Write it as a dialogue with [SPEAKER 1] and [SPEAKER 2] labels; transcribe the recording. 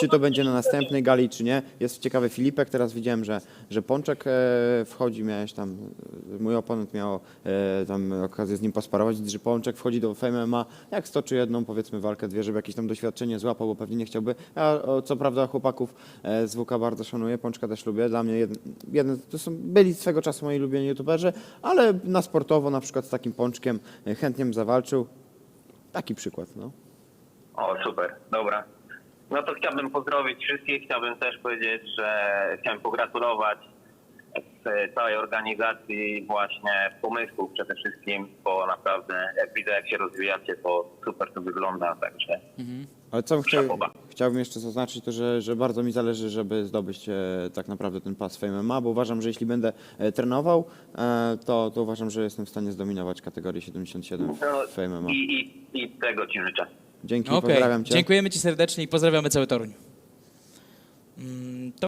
[SPEAKER 1] czy to będzie na następnej gali, czy nie. Jest ciekawy Filipek, teraz widziałem, że, że Pączek e, wchodzi, miałeś tam, e, mój oponent miał e, tam okazję z nim posparować, że Pączek wchodzi do Fame MMA, jak stoczy jedną powiedzmy walkę, dwie, żeby jakieś tam doświadczenie złapał, bo pewnie nie chciałby. Ja co prawda chłopaków e, z WK bardzo szanuję, Pączka też lubię, dla mnie jeden, jeden, to są, byli swego czasu moi ulubieni youtuberzy, ale na sportowo na przykład z takim Pączkiem chętnie bym zawalczył. Taki przykład, no.
[SPEAKER 2] O, super, dobra. No to chciałbym pozdrowić wszystkich, chciałbym też powiedzieć, że chciałem pogratulować całej organizacji właśnie pomysłów przede wszystkim, bo naprawdę jak widzę jak się rozwijacie, to super to wygląda, także
[SPEAKER 1] Ale co
[SPEAKER 2] Szapoba.
[SPEAKER 1] chciałbym jeszcze zaznaczyć, to że, że bardzo mi zależy, żeby zdobyć e, tak naprawdę ten pas Fame MMA, bo uważam, że jeśli będę e, trenował, e, to, to uważam, że jestem w stanie zdominować kategorię 77 w
[SPEAKER 2] no,
[SPEAKER 1] MMA.
[SPEAKER 2] i, i, i tego Ci życzę.
[SPEAKER 1] Dzięki,
[SPEAKER 3] Okej,
[SPEAKER 1] pozdrawiam Cię.
[SPEAKER 3] dziękujemy Ci serdecznie i pozdrawiamy cały Toruń. Mm, To